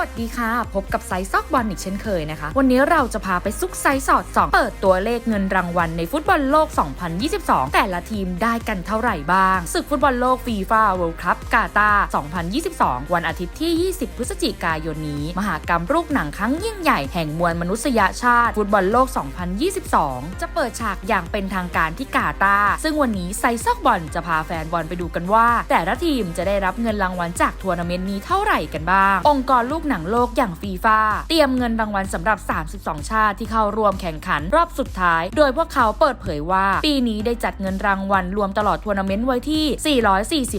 วัสดีค่ะ พบกับไซส์ซอกบอลอีกเช่นเคยนะคะ วันนี้เราจะพาไปซุกไซส์สอดส่อง เปิดตัวเลขเงินรางวัลในฟุตบอลโลก 2022 แต่ละทีมได้กันเท่าไหร่บ้าง ศึกฟุตบอลโลกฟีฟ่าเวิลด์คัพกาตา2022 วันอาทิตย์ที่ 20 พฤศจิกายนนี้ มหากรรมลูกหนังครั้งยิ่งใหญ่แห่งมวลมนุษยชาติ ฟุตบอลโลก 2022 จะเปิดฉากอย่างเป็นทางการที่กาตาซึ่งวันนี้ไซส์ซอกบอลจะพาแฟนบอลไปดูกันว่า แต่ละทีมจะได้รับเงินรางวัลจากทัวร์นาเมนต์นี้เท่าไหร่กันบ้าง องค์กรลูกหนังโลกอย่างฟีฟ่าเตรียมเงินรางวัลสำหรับ 32 ชาติที่เข้าร่วมแข่งขันรอบสุดท้าย โดยพวกเขาเปิดเผยว่า ปีนี้ได้จัดเงินรางวัลรวมตลอดทัวร์นาเมนต์ไว้ที่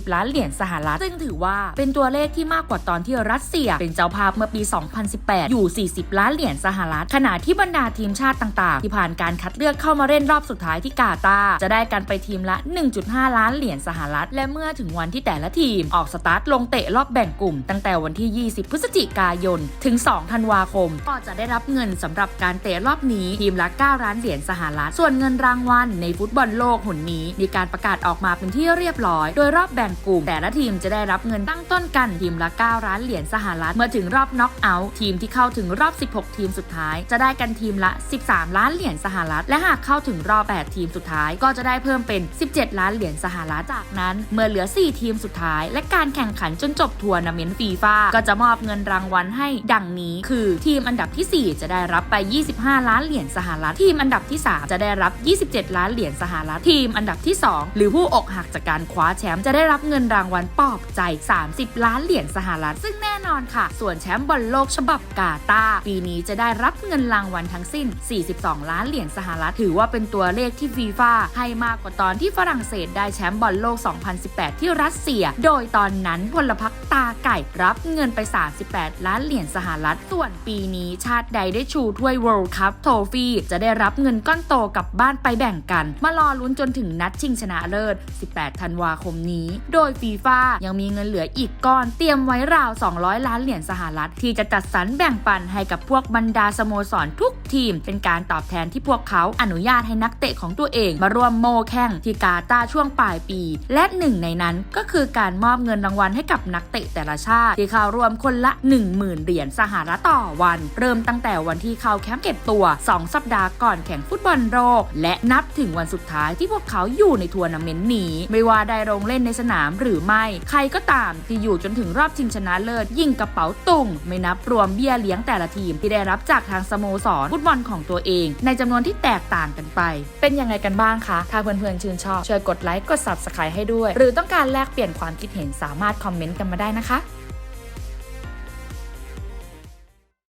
440 ล้านเหรียญสหรัฐ ซึ่งถือว่าเป็นตัวเลขที่มากกว่าตอนที่รัสเซีย เป็นเจ้าภาพเมื่อปี 2018 อยู่ 40 ล้านเหรียญสหรัฐ ขณะที่บรรดาทีมชาติต่าง ๆ ที่ผ่านการคัดเลือกเข้ามาเล่นรอบสุดท้ายที่กาตาจะได้กันไปทีมละ 1.5 ล้านเหรียญสหรัฐ และเมื่อถึงวันที่แต่ละทีมออกสตาร์ทลงเตะรอบแบ่งกลุ่มตั้งแต่วันที่ 20 พฤศจิกายน ถึง 2 ธันวาคม ก็จะได้รับเงินสำหรับการเตะรอบนี้ทีมละ 9 ล้านเหรียญสหรัฐ ส่วนเงินรางวัลในฟุตบอลโลกหุ่นนี้ มีการประกาศออกมาเป็นที่เรียบร้อย โดยรอบแบ่งกลุ่ม แต่ละทีมจะได้รับเงินตั้งต้นกันทีมละ 9 ล้านเหรียญสหรัฐ เมื่อถึงรอบน็อกเอาท์ทีมที่เข้าถึงรอบ 16 ทีมสุดท้าย จะได้กันทีมละ 13 ล้านเหรียญสหรัฐ และหากเข้าถึงรอบ 8 ทีมสุดท้าย ก็จะได้เพิ่มเป็น 17 ล้านเหรียญสหรัฐ จากนั้น เมื่อเหลือ 4 ทีมสุดท้าย และการแข่งขันจนจบทัวร์นาเมนต์ฟีฟ่าก็จะมอบเงินรางวัลให้ดังนี้ คือทีมอันดับทีสี่ 4 จะได้รับไป 25 ล้านเหรียญสหรัฐ ทีมอันดับที่ 3 จะได้รับ 27 ล้านเหรียญสหรัฐ ทีมอันดับที่ 2 หรือผู้อกหักจากการคว้าแชมป์จะได้รับเงินรางวัลปลอบใจ 30 ล้านเหรียญสหรัฐ ซึ่งแน่นอนค่ะ ส่วนแชมป์บอลโลกฉบับกาตาร์ปีนี้จะได้รับเงินรางวัลทั้งสิ้น 42 ล้านเหรียญสหรัฐ ถือว่าเป็นตัวเลขที่ฟีฟ่าให้มากกว่าตอนที่ฝรั่งเศสได้แชมป์บอลโลก 2018 ที่รัสเซีย โดยตอนนั้นพลพรรคตาไก่รับเงินไป 38ล้านเหรียญสหรัฐ ส่วนปีนี้ชาติใดได้ชูถ้วย World Cup Trophy จะได้รับเงินก้อนโตกลับบ้านไปแบ่งกัน มารอลุ้นจนถึงนัดชิงชนะเลิศ 18 ธันวาคมนี้ โดยฟีฟ่ายังมีเงินเหลืออีกก้อนเตรียมไว้ราว 200 ล้านเหรียญสหรัฐ ที่จะจัดสรรแบ่งปันให้กับพวกบรรดาสโมสรทุกทีม เป็นการตอบแทนที่พวกเขาอนุญาตให้นักเตะของตัวเองมาร่วมโมแข่งที่กาตาช่วงปลายปี และหนึ่งในนั้นก็คือการมอบเงินรางวัลให้กับนักเตะแต่ละชาติที่เข้ารวมคนละ1 10,000 เหรียญสหรัฐต่อวัน เริ่มตั้งแต่วันที่เข้าแคมป์เก็บตัว 2 สัปดาห์ก่อนแข่งฟุตบอลโลกและนับถึงวันสุดท้ายที่พวกเขาอยู่ในทัวร์นาเมนต์นี้ ไม่ว่าได้ลงเล่นในสนามหรือไม่ ใครก็ตามที่อยู่จนถึงรอบชิงชนะเลิศ ยิ่งกระเป๋าตุงไม่นับรวมเบี้ยเลี้ยงแต่ละทีมที่ได้รับจากทางสโมสรฟุตบอลของตัวเอง ในจำนวนที่แตกต่างกันไป เป็นยังไงกันบ้างคะ ถ้าเพื่อนๆชื่นชอบช่วยกดไลค์กด subscribe ให้ด้วย หรือต้องการแลกเปลี่ยนความคิดเห็นสามารถคอมเมนต์กันมาได้นะคะ